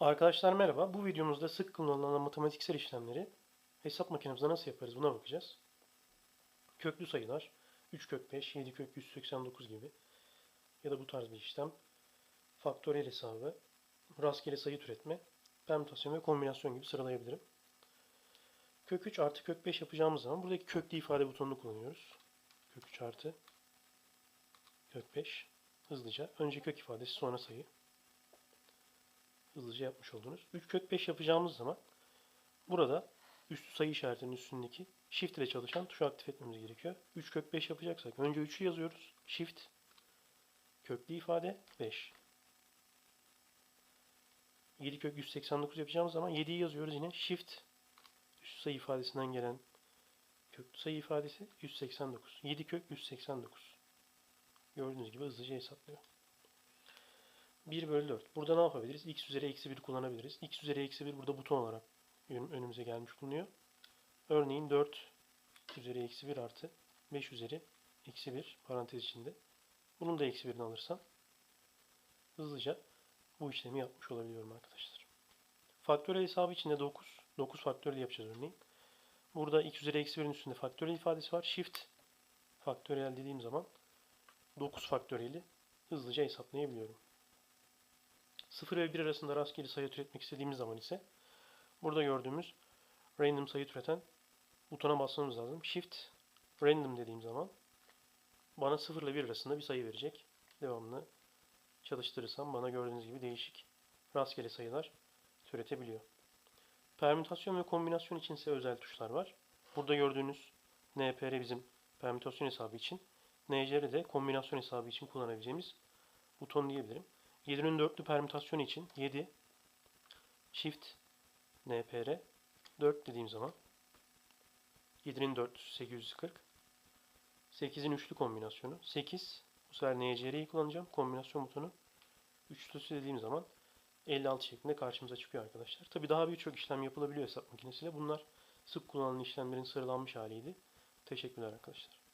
Arkadaşlar merhaba. Bu videomuzda sık kullanılan matematiksel işlemleri hesap makinemizde nasıl yaparız buna bakacağız. Köklü sayılar 3 kök 5, 7 kök 189 gibi ya da bu tarz bir işlem. Faktöriyel hesabı, rastgele sayı türetme, permütasyon ve kombinasyon gibi sıralayabilirim. Kök 3 artı kök 5 yapacağımız zaman buradaki köklü ifade butonunu kullanıyoruz. Kök 3 artı kök 5 hızlıca. Önce kök ifadesi sonra sayı hızlıca yapmış oldunuz. 3 kök 5 yapacağımız zaman burada üstü sayı işaretinin üstündeki shift ile çalışan tuşu aktif etmemiz gerekiyor. 3 kök 5 yapacaksak önce 3'ü yazıyoruz. Shift köklü ifade 5. 7 kök 189 yapacağımız zaman 7'yi yazıyoruz yine. Shift üst sayı ifadesinden gelen köklü sayı ifadesi 189. 7 kök 189. Gördüğünüz gibi hızlıca hesaplıyor. 1 bölü 4. Burada ne yapabiliriz? x üzeri eksi 1 kullanabiliriz. x üzeri eksi 1 burada buton olarak önümüze gelmiş bulunuyor. Örneğin 4 üzeri eksi 1 artı 5 üzeri eksi 1 parantez içinde. Bunun da eksi 1'ini alırsam hızlıca bu işlemi yapmış olabiliyorum arkadaşlar. Faktörel hesabı içinde 9. 9 faktörel yapacağız örneğin. Burada x üzeri eksi 1'in üstünde faktörel ifadesi var. Shift faktörel dediğim zaman 9 faktöreli hızlıca hesaplayabiliyorum. 0 ve 1 arasında rastgele sayı türetmek istediğimiz zaman ise burada gördüğümüz random sayı türeten butona basmamız lazım. Shift random dediğim zaman bana 0 ile 1 arasında bir sayı verecek. Devamlı çalıştırırsam bana gördüğünüz gibi değişik rastgele sayılar türetebiliyor. Permütasyon ve kombinasyon için ise özel tuşlar var. Burada gördüğünüz NPR bizim permütasyon hesabı için, NCR de kombinasyon hesabı için kullanabileceğimiz buton diyebilirim. 7'nin dörtlü permütasyonu için 7 Shift NPR 4 dediğim zaman 7'nin dörtlüsü 840 8'in üçlü kombinasyonu 8 bu sefer NCR'yi kullanacağım kombinasyon butonu üçlüsü dediğim zaman 56 şeklinde karşımıza çıkıyor arkadaşlar. Tabi daha birçok işlem yapılabiliyor hesap makinesiyle. Bunlar sık kullanılan işlemlerin sıralanmış haliydi. Teşekkürler arkadaşlar.